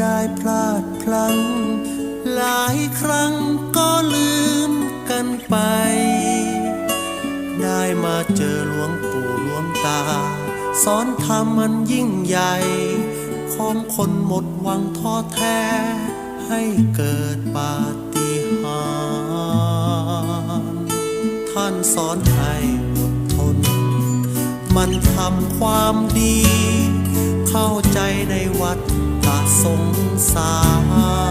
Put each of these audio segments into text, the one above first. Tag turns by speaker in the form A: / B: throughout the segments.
A: ได้พลาดพลั้ง หลายครั้งก็ลืมกันไป ได้มาเจอหลวงปู่หลวงตา สอนธรรมมันยิ่งใหญ่ ของคนหมดหวังท้อแท้ ให้เกิดปาฏิหาริย์ท่านสอนให้อดทน มันทำความดี เข้าใจในวัฏฏะสงสาร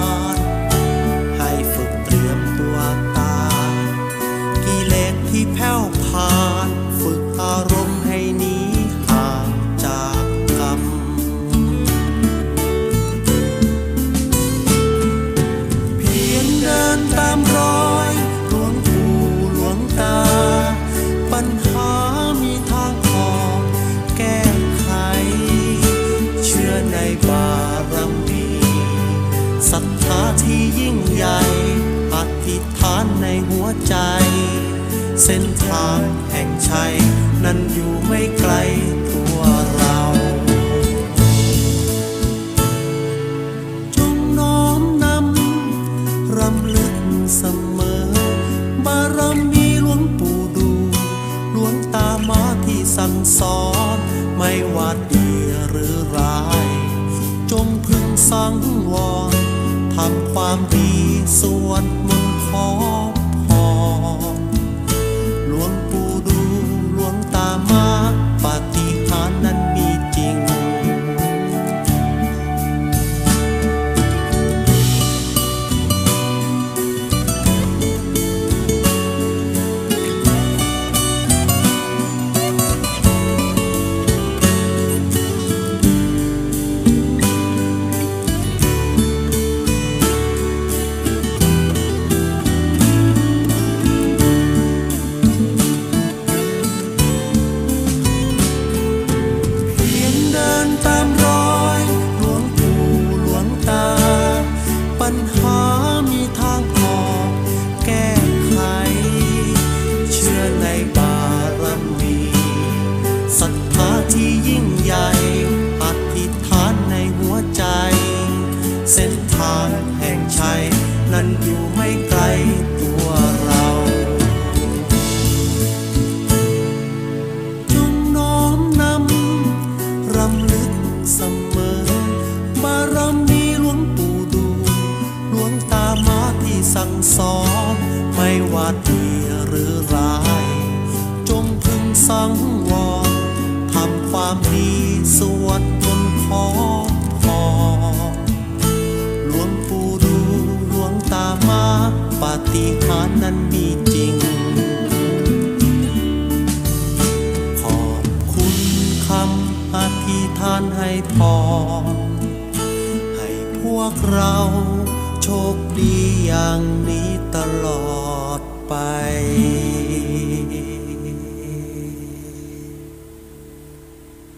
A: ศรัทธาที่ยิ่งใหญ่อธิษฐานในหัวใจ เส้นทางแห่งชัย นั้นอยู่ไม่ไกลตัวเราจงน้อมนำรำลึกเสมอ บารมีหลวงปู่ดูหลวงตามาที่สั่งสอน ไม่ว่าดีหรือร้าย สังวรทำความดีสวดมนต์ขอ เส้นทางแห่งชัย นั้นอยู่ไม่ไกลตัวเราจงน้อมนำรำลึกเสมอบารมีหลวงปู่ดูหลวงตามาที่สั่งสอนไม่ว่าดีหรือร้าย จงพึงสังวรทำความดีสวดานั้นมีจริง ขอบคุณคำอธิษฐานให้พรให้พวกเราโชคดีอย่างนี้ตลอด